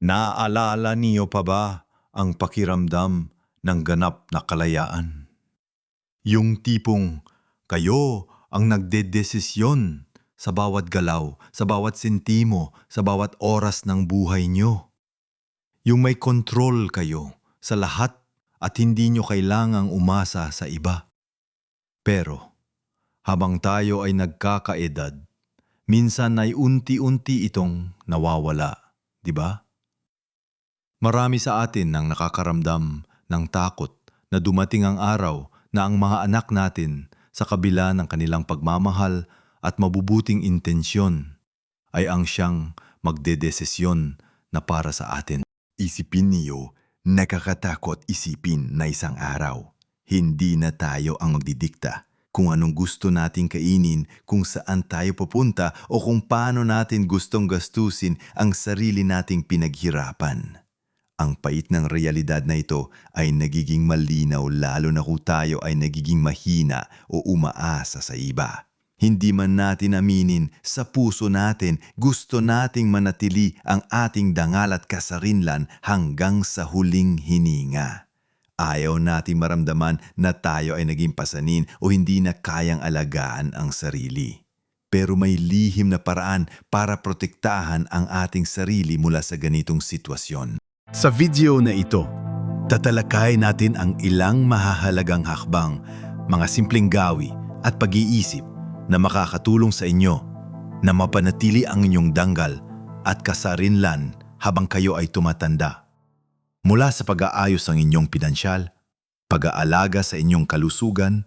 Naaalala niyo pa ba ang pakiramdam ng ganap na kalayaan? Yung tipong kayo ang nagdedesisyon sa bawat galaw, sa bawat sentimo, sa bawat oras ng buhay nyo. Yung may control kayo sa lahat at hindi nyo kailangang umasa sa iba. Pero, habang tayo ay nagkakaedad, minsan ay unti-unti itong nawawala, di ba? Marami sa atin ang nakakaramdam ng takot na dumating ang araw na ang mga anak natin sa kabila ng kanilang pagmamahal at mabubuting intensyon ay ang siyang magdedesisyon na para sa atin. Isipin niyo, nakakatakot isipin na isang araw. Hindi na tayo ang magdidikta kung anong gusto nating kainin, kung saan tayo pupunta o kung paano natin gustong gastusin ang sarili nating pinaghirapan. Ang pait ng realidad na ito ay nagiging malinaw lalo na kung tayo ay nagiging mahina o umaasa sa iba. Hindi man natin aminin, sa puso natin gusto nating manatili ang ating dangal at kasarinlan hanggang sa huling hininga. Ayaw nating maramdaman na tayo ay naging pasanin o hindi na kayang alagaan ang sarili. Pero may lihim na paraan para protektahan ang ating sarili mula sa ganitong sitwasyon. Sa video na ito, tatalakay natin ang ilang mahahalagang hakbang, mga simpleng gawi at pag-iisip na makakatulong sa inyo na mapanatili ang inyong danggal at kasarinlan habang kayo ay tumatanda. Mula sa pag-aayos ng inyong pinansyal, pag-aalaga sa inyong kalusugan,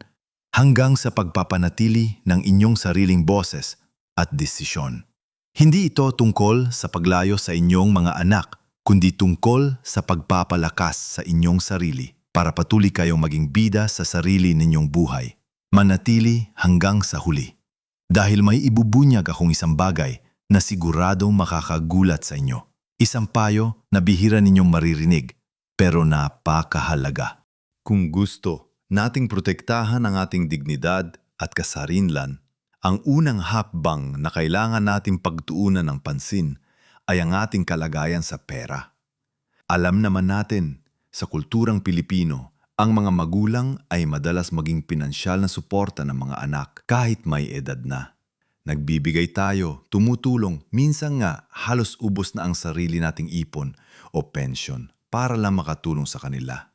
hanggang sa pagpapanatili ng inyong sariling boses at desisyon. Hindi ito tungkol sa paglayo sa inyong mga anak, kundi tungkol sa pagpapalakas sa inyong sarili para patuloy kayong maging bida sa sarili ninyong buhay. Manatili hanggang sa huli. Dahil may ibubunyag akong isang bagay na siguradong makakagulat sa inyo. Isang payo na bihira ninyong maririnig, pero napakahalaga. Kung gusto nating protektahan ang ating dignidad at kasarinlan, ang unang hakbang na kailangan nating pagtuunan ng pansin ay ang ating kalagayan sa pera. Alam naman natin, sa kulturang Pilipino, ang mga magulang ay madalas maging pinansyal na suporta ng mga anak kahit may edad na. Nagbibigay tayo, tumutulong, minsan nga halos ubos na ang sarili nating ipon o pensyon para lang makatulong sa kanila.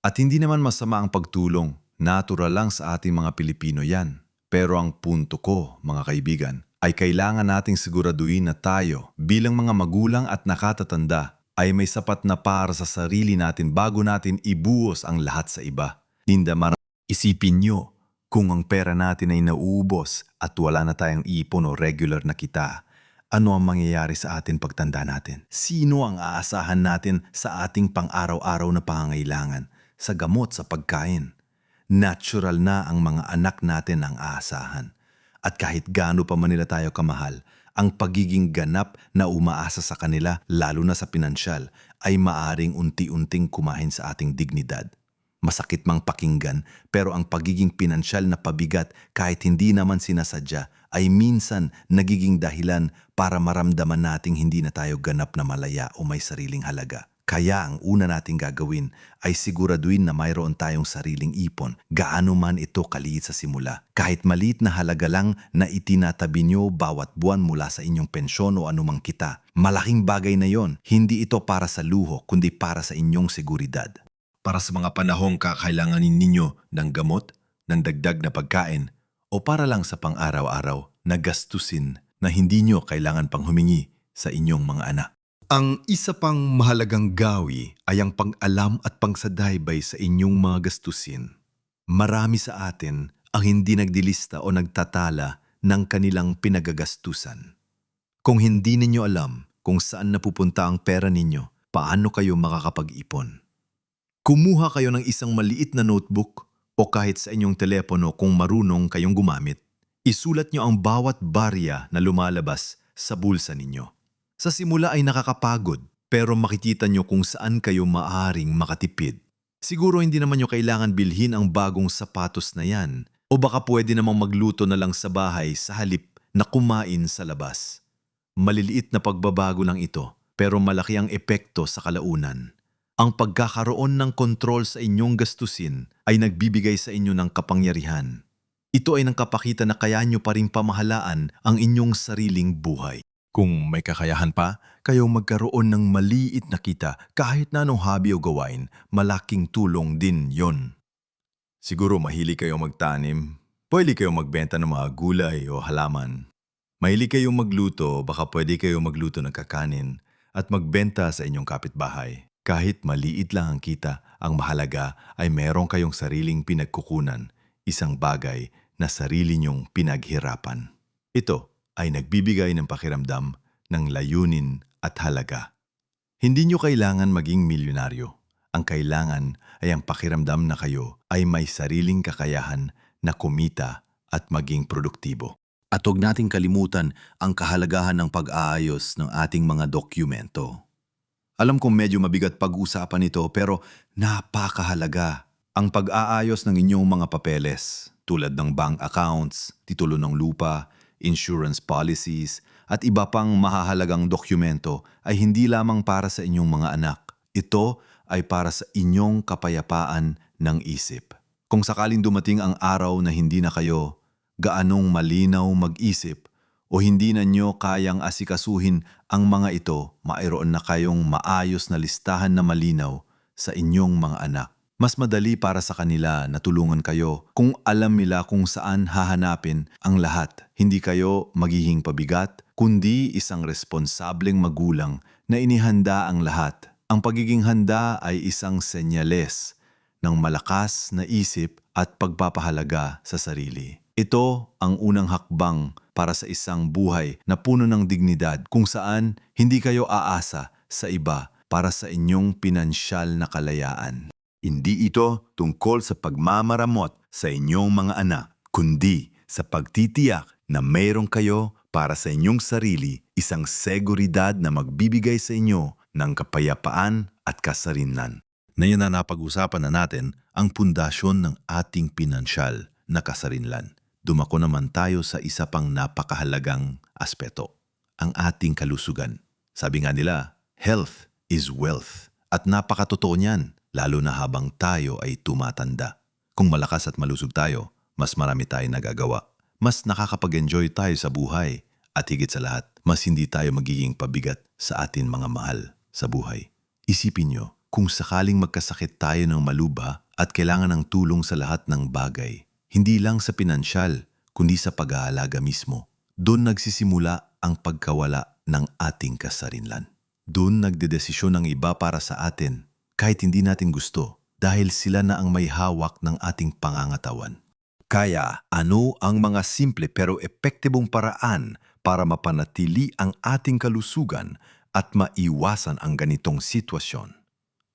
At hindi naman masama ang pagtulong, natural lang sa ating mga Pilipino yan. Pero ang punto ko, mga kaibigan, ay kailangan nating siguraduhin na tayo bilang mga magulang at nakatatanda ay may sapat na para sa sarili natin bago natin ibuos ang lahat sa iba. Linda, mar- isipin nyo kung ang pera natin ay nauubos at wala na tayong ipon o regular na kita. Ano ang mangyayari sa atin pagtanda natin? Sino ang aasahan natin sa ating pang-araw-araw na pangangailangan? Sa gamot, sa pagkain? Natural na ang mga anak natin ang aasahan. At kahit gaano pa man nila tayo kamahal, ang pagiging ganap na umaasa sa kanila, lalo na sa pinansyal, ay maaring unti-unting kumain sa ating dignidad. Masakit mang pakinggan, pero ang pagiging pinansyal na pabigat kahit hindi naman sinasadya ay minsan nagiging dahilan para maramdaman nating hindi na tayo ganap na malaya o may sariling halaga. Kaya ang una nating gagawin ay siguraduhin na mayroon tayong sariling ipon, gaano man ito kaliit sa simula. Kahit maliit na halaga lang na itinatabi nyo bawat buwan mula sa inyong pensyon o anumang kita. Malaking bagay na yon, hindi ito para sa luho kundi para sa inyong seguridad. Para sa mga panahong kakailanganin ninyo ng gamot, ng dagdag na pagkain, o para lang sa pang-araw-araw na gastusin na hindi nyo kailangan pang humingi sa inyong mga anak. Ang isa pang mahalagang gawi ay ang pag-alam at pangsadaybay sa inyong mga gastusin. Marami sa atin ang hindi nagdilista o nagtatala ng kanilang pinagagastusan. Kung hindi ninyo alam kung saan napupunta ang pera ninyo, paano kayo makakapag-ipon? Kumuha kayo ng isang maliit na notebook o kahit sa inyong telepono kung marunong kayong gumamit. Isulat nyo ang bawat barya na lumalabas sa bulsa ninyo. Sa simula ay nakakapagod, pero makikita nyo kung saan kayo maaring makatipid. Siguro hindi naman nyo kailangan bilhin ang bagong sapatos na yan, o baka pwede namang magluto na lang sa bahay sa halip na kumain sa labas. Maliliit na pagbabago lang ito, pero malaki ang epekto sa kalaunan. Ang pagkakaroon ng kontrol sa inyong gastusin ay nagbibigay sa inyo ng kapangyarihan. Ito ay nangkapakita na kaya nyo pa rin pamahalaan ang inyong sariling buhay. Kung may kakayahan pa, kayo magkaroon ng maliit na kita kahit na anong hobby o gawain, malaking tulong din yon. Siguro mahilig kayo magtanim. Pwede kayo magbenta ng mga gulay o halaman. Mahilig kayong magluto, baka pwede kayo magluto ng kakanin at magbenta sa inyong kapitbahay. Kahit maliit lang ang kita, ang mahalaga ay meron kayong sariling pinagkukunan, isang bagay na sarili niyong pinaghirapan. Ito ay nagbibigay ng pakiramdam ng layunin at halaga. Hindi niyo kailangan maging milyonaryo. Ang kailangan ay ang pakiramdam na kayo ay may sariling kakayahan na kumita at maging produktibo. At huwag nating kalimutan ang kahalagahan ng pag-aayos ng ating mga dokumento. Alam kong medyo mabigat pag-usapan ito pero napakahalaga ang pag-aayos ng inyong mga papeles tulad ng bank accounts, titulo ng lupa, insurance policies, at iba pang mahahalagang dokumento ay hindi lamang para sa inyong mga anak. Ito ay para sa inyong kapayapaan ng isip. Kung sakaling dumating ang araw na hindi na kayo gaanong malinaw mag-isip o hindi na nyo kayang asikasuhin ang mga ito, mayroon na kayong maayos na listahan na malinaw sa inyong mga anak. Mas madali para sa kanila na tulungan kayo kung alam nila kung saan hahanapin ang lahat. Hindi kayo magiging pabigat, kundi isang responsableng magulang na inihanda ang lahat. Ang pagiging handa ay isang senyales ng malakas na isip at pagpapahalaga sa sarili. Ito ang unang hakbang para sa isang buhay na puno ng dignidad kung saan hindi kayo aasa sa iba para sa inyong pinansyal na kalayaan. Hindi ito tungkol sa pagmamaramot sa inyong mga anak, kundi sa pagtitiyak na mayroon kayo para sa inyong sarili isang seguridad na magbibigay sa inyo ng kapayapaan at kasarinlan. Ngayon na napag-usapan na natin ang pundasyon ng ating pinansyal na kasarinlan. Dumako naman tayo sa isa pang napakahalagang aspeto, ang ating kalusugan. Sabi nga nila, health is wealth. At napakatotoo niyan, lalo na habang tayo ay tumatanda. Kung malakas at malusog tayo, mas marami tayong nagagawa. Mas nakakapag-enjoy tayo sa buhay. At higit sa lahat, mas hindi tayo magiging pabigat sa atin mga mahal sa buhay. Isipin nyo, kung sakaling magkasakit tayo ng maluba at kailangan ng tulong sa lahat ng bagay, hindi lang sa pinansyal, kundi sa pag-aalaga mismo. Doon nagsisimula ang pagkawala ng ating kasarinlan. Doon nagdedesisyon ng iba para sa atin kahit hindi natin gusto dahil sila na ang may hawak ng ating pangangatawan. Kaya ano ang mga simple pero epektibong paraan para mapanatili ang ating kalusugan at maiwasan ang ganitong sitwasyon?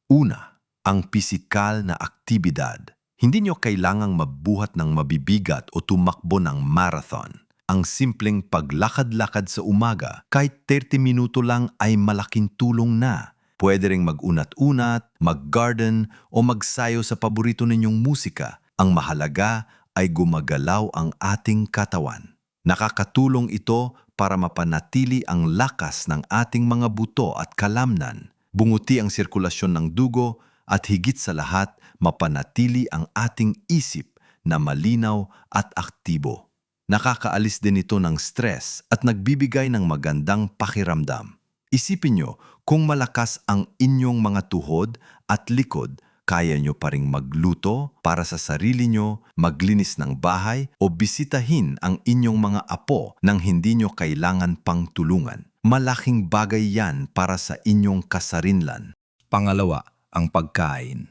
Una, ang pisikal na aktibidad. Hindi nyo kailangang mabuhat ng mabibigat o tumakbo ng marathon. Ang simpleng paglakad-lakad sa umaga, kahit 30 minuto lang ay malaking tulong na. Pwede ring mag-unat-unat, mag-garden o magsayo sa paborito ninyong musika. Ang mahalaga ay gumagalaw ang ating katawan. Nakakatulong ito para mapanatili ang lakas ng ating mga buto at kalamnan, bunguti ang sirkulasyon ng dugo at higit sa lahat mapanatili ang ating isip na malinaw at aktibo. Nakakaalis din ito ng stress at nagbibigay ng magandang pakiramdam. Isipin nyo, kung malakas ang inyong mga tuhod at likod, kaya nyo pa ring magluto para sa sarili nyo, maglinis ng bahay o bisitahin ang inyong mga apo nang hindi nyo kailangan pang tulungan. Malaking bagay yan para sa inyong kasarinlan. Pangalawa, ang pagkain.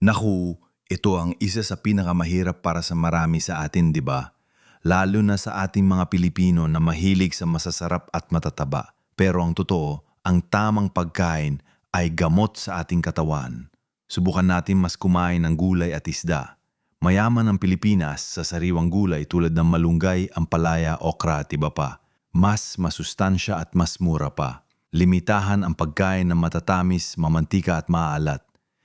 Naku, ito ang isa sa pinakamahirap para sa marami sa atin, di ba? Lalo na sa ating mga Pilipino na mahilig sa masasarap at matataba. Pero ang totoo, ang tamang pagkain ay gamot sa ating katawan. Subukan natin mas kumain ng gulay at isda. Mayaman ang Pilipinas sa sariwang gulay tulad ng malunggay, ampalaya, okra at iba pa. Mas masustansya at mas mura pa. Limitahan ang pagkain ng matatamis, mamantika at maalat.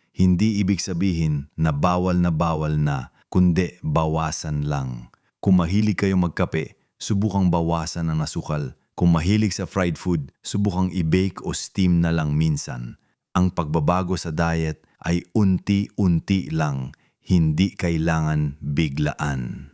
Hindi ibig sabihin na bawal na bawal na, kundi bawasan lang. Kung mahilig kayo magkape, subukang bawasan ang asukal. Kung mahilig sa fried food, subukang i-bake o steam na lang minsan. Ang pagbabago sa diet ay unti-unti lang, hindi kailangan biglaan.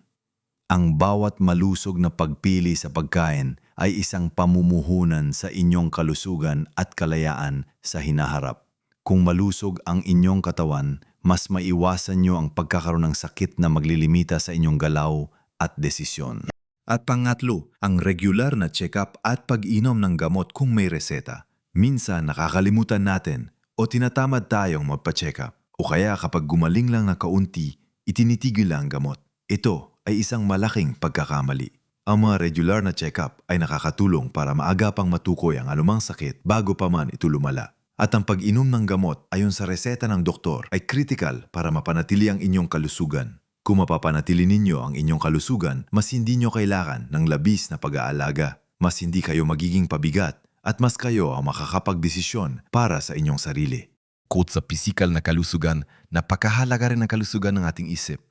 Ang bawat malusog na pagpili sa pagkain ay isang pamumuhunan sa inyong kalusugan at kalayaan sa hinaharap. Kung malusog ang inyong katawan, mas maiwasan nyo ang pagkakaroon ng sakit na maglilimita sa inyong galaw at desisyon. At pangatlo, ang regular na check-up at pag-inom ng gamot kung may reseta. Minsan nakakalimutan natin o tinatamad tayong magpa-check-up. O kaya kapag gumaling lang na kaunti, itinitigil lang ang gamot. Ito ay isang malaking pagkakamali. Ang mga regular na check-up ay nakakatulong para maagapang matukoy ang anumang sakit bago pa man ito lumala. At ang pag-inom ng gamot ayon sa reseta ng doktor ay critical para mapanatili ang inyong kalusugan. Kung mapapanatili ninyo ang inyong kalusugan, mas hindi nyo kailangan ng labis na pag-aalaga. Mas hindi kayo magiging pabigat at mas kayo ang makakapagdesisyon para sa inyong sarili. Quote sa pisikal na kalusugan, napakahalaga rin ang kalusugan ng ating isip.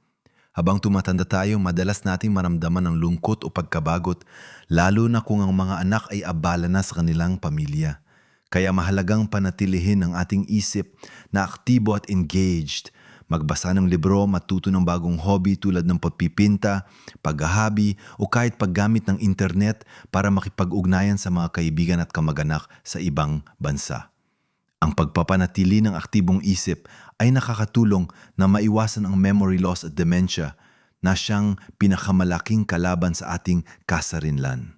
Habang tumatanda tayo, madalas nating maramdaman ng lungkot o pagkabagot, lalo na kung ang mga anak ay abala na sa kanilang pamilya. Kaya mahalagang panatilihin ang ating isip na aktibo at engaged. Magbasa ng libro, matuto ng bagong hobby tulad ng pagpipinta, paghahabi o kahit paggamit ng internet para makipag-ugnayan sa mga kaibigan at kamag-anak sa ibang bansa. Ang pagpapanatili ng aktibong isip ay nakakatulong na maiwasan ang memory loss at dementia na siyang pinakamalaking kalaban sa ating kasarinlan.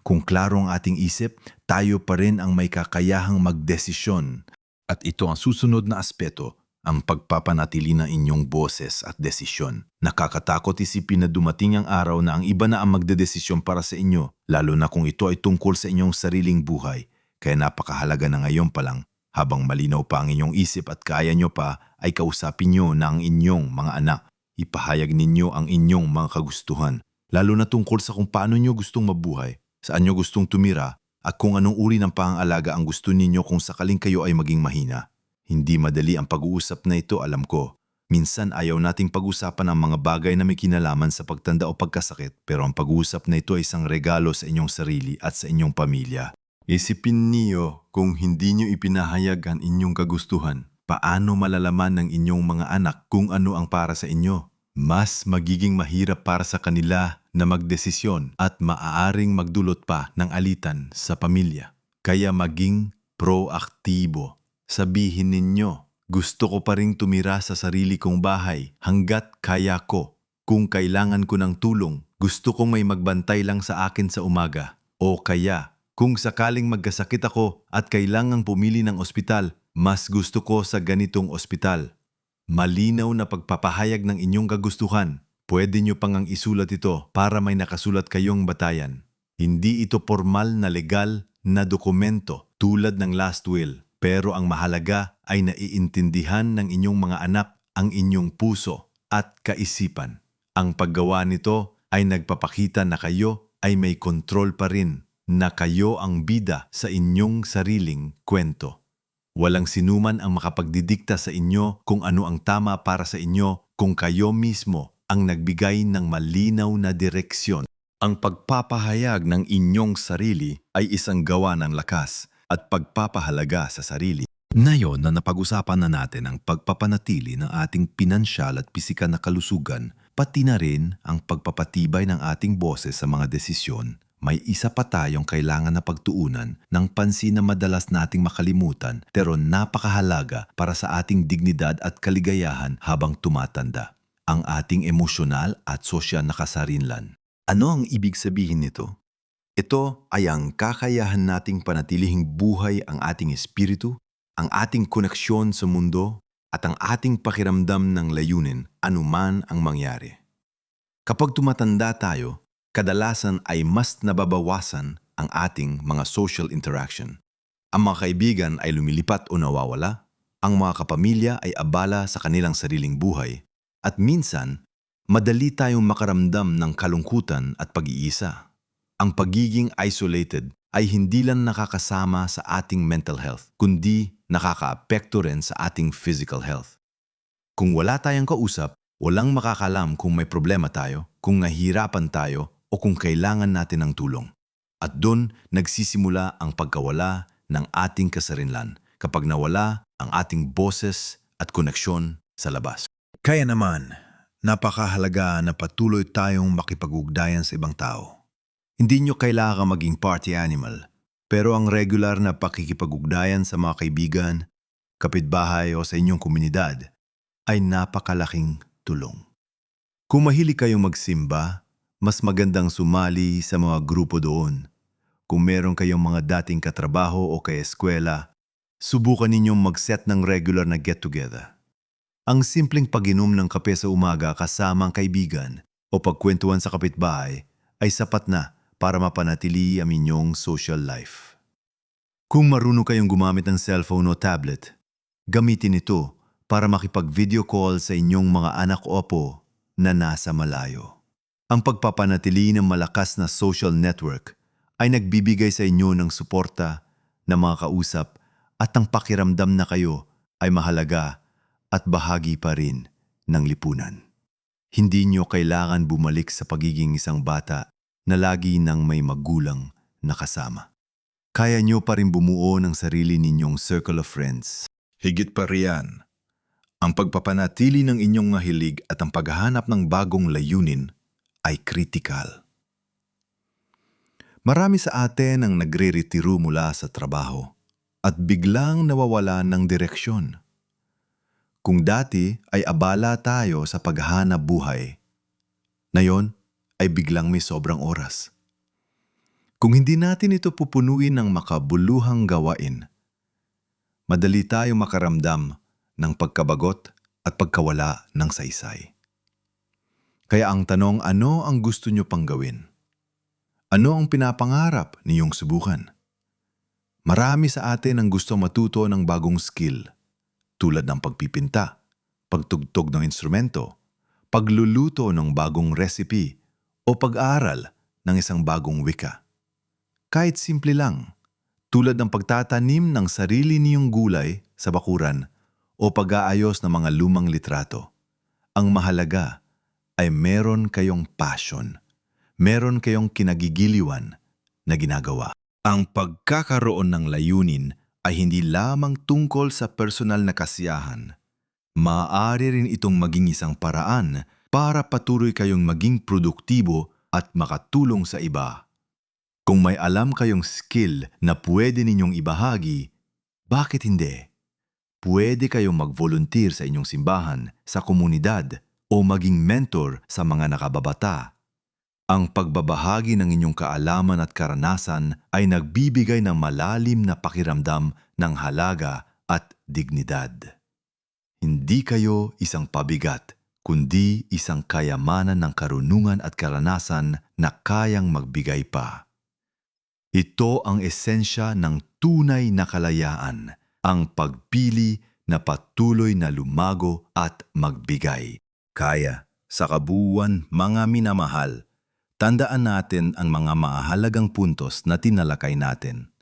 Kung klaro ang ating isip, tayo pa rin ang may kakayahang magdesisyon. At ito ang susunod na aspeto, ang pagpapanatili ng inyong boses at desisyon. Nakakatakot isipin na dumating ang araw na ang iba na ang magdedesisyon para sa inyo, lalo na kung ito ay tungkol sa inyong sariling buhay. Kaya napakahalaga na ngayon pa lang habang malinaw pa ang inyong isip at kaya nyo pa, ay kausapin nyo na ang inyong mga anak. Ipahayag ninyo ang inyong mga kagustuhan, lalo na tungkol sa kung paano nyo gustong mabuhay, saan nyo gustong tumira, at kung anong uri ng pangalaga ang gusto ninyo kung sakaling kayo ay maging mahina. Hindi madali ang pag-uusap na ito, alam ko. Minsan ayaw nating pag-usapan ang mga bagay na may kinalaman sa pagtanda o pagkasakit, pero ang pag-uusap na ito ay isang regalo sa inyong sarili at sa inyong pamilya. Isipin niyo kung hindi niyo ipinahayag ang inyong kagustuhan, paano malalaman ng inyong mga anak kung ano ang para sa inyo? Mas magiging mahirap para sa kanila na magdesisyon at maaaring magdulot pa ng alitan sa pamilya. Kaya maging proaktibo. Sabihin ninyo, gusto ko pa ring tumira sa sarili kong bahay hanggat kaya ko. Kung kailangan ko ng tulong, gusto kong may magbantay lang sa akin sa umaga. O kaya, kung sakaling magkasakit ako at kailangang pumili ng ospital, mas gusto ko sa ganitong ospital. Malinaw na pagpapahayag ng inyong kagustuhan. Pwede nyo pang ang isulat ito para may nakasulat kayong batayan. Hindi ito formal na legal na dokumento tulad ng last will. Pero ang mahalaga ay naiintindihan ng inyong mga anak ang inyong puso at kaisipan. Ang paggawa nito ay nagpapakita na kayo ay may kontrol pa rin, na kayo ang bida sa inyong sariling kwento. Walang sinuman ang makapagdidikta sa inyo kung ano ang tama para sa inyo kung kayo mismo ang nagbigay ng malinaw na direksyon. Ang pagpapahayag ng inyong sarili ay isang gawa ng lakas at pagpapahalaga sa sarili. Ngayon na napag-usapan na natin ang pagpapanatili ng ating pinansyal at pisikal na kalusugan, pati na rin ang pagpapatibay ng ating boses sa mga desisyon, may isa pa tayong kailangan na pagtuunan ng pansin na madalas nating makalimutan pero napakahalaga para sa ating dignidad at kaligayahan habang tumatanda. Ang ating emosyonal at sosyal na kasarinlan. Ano ang ibig sabihin nito? Ito ay ang kakayahan nating panatilihing buhay ang ating espiritu, ang ating koneksyon sa mundo, at ang ating pakiramdam ng layunin anuman ang mangyari. Kapag tumatanda tayo, kadalasan ay mas nababawasan ang ating mga social interaction. Ang mga kaibigan ay lumilipat o nawawala, ang mga kapamilya ay abala sa kanilang sariling buhay, at minsan, madali tayong makaramdam ng kalungkutan at pag-iisa. Ang pagiging isolated ay hindi lang nakakasama sa ating mental health, kundi nakakaapekto rin sa ating physical health. Kung wala tayong kausap, walang makakalam kung may problema tayo, kung nahihirapan tayo, o kung kailangan natin ng tulong. At doon nagsisimula ang pagkawala ng ating kasarinlan kapag nawala ang ating boses at koneksyon sa labas. Kaya naman, napakahalaga na patuloy tayong makipag-ugnayan sa ibang tao. Hindi nyo kailangan maging party animal, pero ang regular na pakikipag-ugnayan sa mga kaibigan, kapitbahay o sa inyong komunidad ay napakalaking tulong. Kung mahilig kayong magsimba, mas magandang sumali sa mga grupo doon. Kung meron kayong mga dating katrabaho o kay eskwela, subukan ninyong mag-set ng regular na get-together. Ang simpleng pag-inom ng kape sa umaga kasama ang kaibigan o pagkwentuhan sa kapitbahay ay sapat na para mapanatili ang inyong social life. Kung marunong kayong gumamit ng cellphone o tablet, gamitin ito para makipag-video call sa inyong mga anak o apo na nasa malayo. Ang pagpapanatili ng malakas na social network ay nagbibigay sa inyo ng suporta ng mga kausap at ang pakiramdam na kayo ay mahalaga at bahagi pa rin ng lipunan. Hindi nyo kailangan bumalik sa pagiging isang bata na lagi nang may magulang na kasama. Kaya nyo pa rin bumuo ng sarili ninyong circle of friends. Higit pa riyan, ang pagpapanatili ng inyong nahilig at ang paghahanap ng bagong layunin ay kritikal. Marami sa atin ang nagre-retiro mula sa trabaho at biglang nawawala ng direksyon. Kung dati ay abala tayo sa paghahanap buhay, ngayon ay biglang may sobrang oras. Kung hindi natin ito pupunuin ng makabuluhang gawain, madali tayong makaramdam ng pagkabagot at pagkawala ng saysay. Kaya ang tanong, ano ang gusto nyo pang gawin? Ano ang pinapangarap niyong subukan? Marami sa atin ang gusto matuto ng bagong skill, tulad ng pagpipinta, pagtugtog ng instrumento, pagluluto ng bagong recipe, o pag-aaral ng isang bagong wika. Kahit simple lang, tulad ng pagtatanim ng sarili niyong gulay sa bakuran o pag-aayos ng mga lumang litrato. Ang mahalaga ay meron kayong passion, meron kayong kinagigiliwan na ginagawa. Ang pagkakaroon ng layunin ay hindi lamang tungkol sa personal na kasiyahan. Maaari rin itong maging isang paraan para patuloy kayong maging produktibo at makatulong sa iba. Kung may alam kayong skill na pwede ninyong ibahagi, bakit hindi? Pwede kayong mag-volunteer sa inyong simbahan, sa komunidad, o maging mentor sa mga nakababata. Ang pagbabahagi ng inyong kaalaman at karanasan ay nagbibigay ng malalim na pakiramdam ng halaga at dignidad. Hindi kayo isang pabigat, kundi isang kayamanan ng karunungan at karanasan na kayang magbigay pa. Ito ang esensya ng tunay na kalayaan, ang pagpili na patuloy na lumago at magbigay. Kaya, sa kabuuan mga minamahal, tandaan natin ang mga mahalagang puntos na tinalakay natin.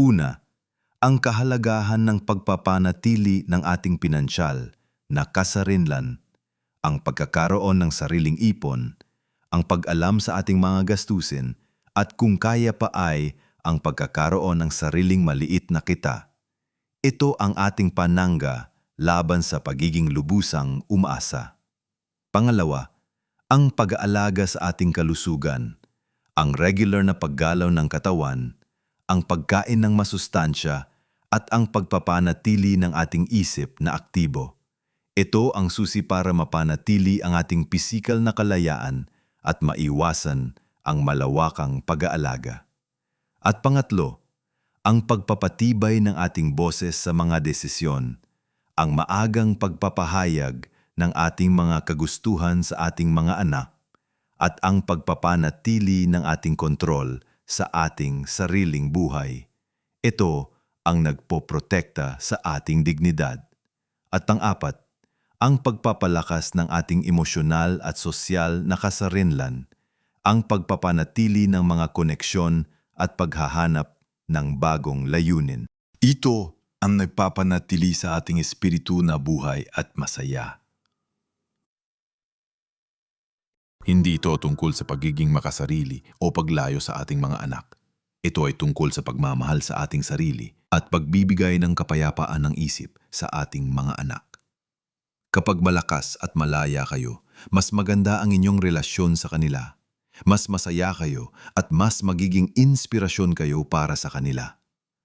Una, ang kahalagahan ng pagpapanatili ng ating pinansyal na kasarinlan, ang pagkakaroon ng sariling ipon, ang pag-alam sa ating mga gastusin, at kung kaya pa ay ang pagkakaroon ng sariling maliit na kita. Ito ang ating panangga laban sa pagiging lubusang umaasa. Pangalawa, ang pag-aalaga sa ating kalusugan, ang regular na paggalaw ng katawan, ang pagkain ng masustansya, at ang pagpapanatili ng ating isip na aktibo. Ito ang susi para mapanatili ang ating pisikal na kalayaan at maiwasan ang malawakang pag-aalaga. At pangatlo, ang pagpapatibay ng ating boses sa mga desisyon, ang maagang pagpapahayag ng ating mga kagustuhan sa ating mga anak, at ang pagpapanatili ng ating kontrol sa ating sariling buhay. Ito ang nagpoprotekta sa ating dignidad. At pang-apat, ang pagpapalakas ng ating emosyonal at sosyal na kasarinlan, ang pagpapanatili ng mga koneksyon at paghahanap ng bagong layunin. Ito ang nagpapanatili sa ating espiritu na buhay at masaya. Hindi ito tungkol sa pagiging makasarili o paglayo sa ating mga anak. Ito ay tungkol sa pagmamahal sa ating sarili at pagbibigay ng kapayapaan ng isip sa ating mga anak. Kapag malakas at malaya kayo, mas maganda ang inyong relasyon sa kanila. Mas masaya kayo at mas magiging inspirasyon kayo para sa kanila.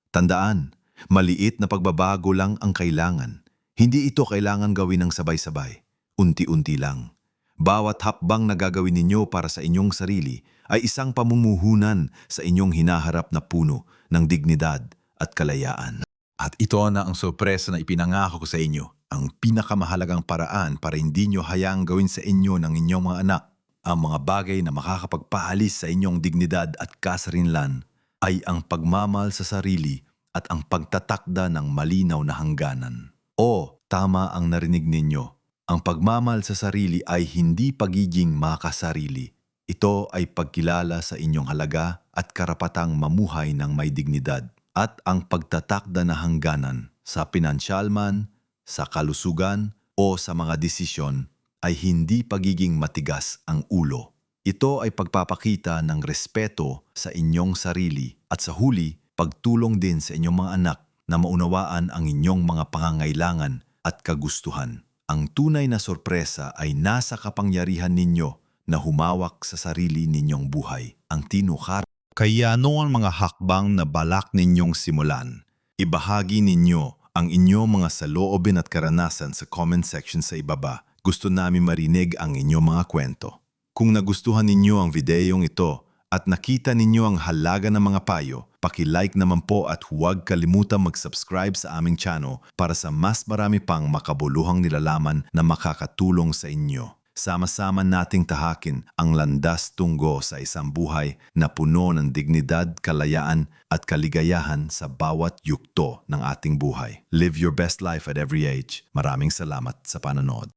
Tandaan, maliit na pagbabago lang ang kailangan. Hindi ito kailangan gawin ng sabay-sabay. Unti-unti lang. Bawat hakbang na gagawin ninyo para sa inyong sarili ay isang pamumuhunan sa inyong hinaharap na puno ng dignidad at kalayaan. At ito na ang sorpresa na ipinangako ko sa inyo. Ang pinakamahalagang paraan para hindi nyo hayaang gawin sa inyo ng inyong mga anak ang mga bagay na makakapagpaalis sa inyong dignidad at kasarinlan ay ang pagmamal sa sarili at ang pagtatakda ng malinaw na hangganan. O, tama ang narinig ninyo. Ang pagmamal sa sarili ay hindi pagiging makasarili. Ito ay pagkilala sa inyong halaga at karapatang mamuhay ng may dignidad at ang pagtatakda na hangganan sa pinansyal man, sa kalusugan o sa mga desisyon ay hindi pagiging matigas ang ulo. Ito ay pagpapakita ng respeto sa inyong sarili at sa huli, pagtulong din sa inyong mga anak na maunawaan ang inyong mga pangangailangan at kagustuhan. Ang tunay na sorpresa ay nasa kapangyarihan ninyo na humawak sa sarili ninyong buhay. Ang tinukar kaya ang mga hakbang na balak ninyong simulan? Ibahagi ninyo ang inyong mga saloobin at karanasan sa comment section sa ibaba. Gusto namin marinig ang inyong mga kwento. Kung nagustuhan ninyo ang videong ito at nakita ninyo ang halaga ng mga payo, paki-like naman po at huwag kalimutan mag-subscribe sa aming channel para sa mas marami pang makabuluhang nilalaman na makakatulong sa inyo. Sama-sama nating tahakin ang landas tungo sa isang buhay na puno ng dignidad, kalayaan at kaligayahan sa bawat yukto ng ating buhay. Live your best life at every age. Maraming salamat sa panonood.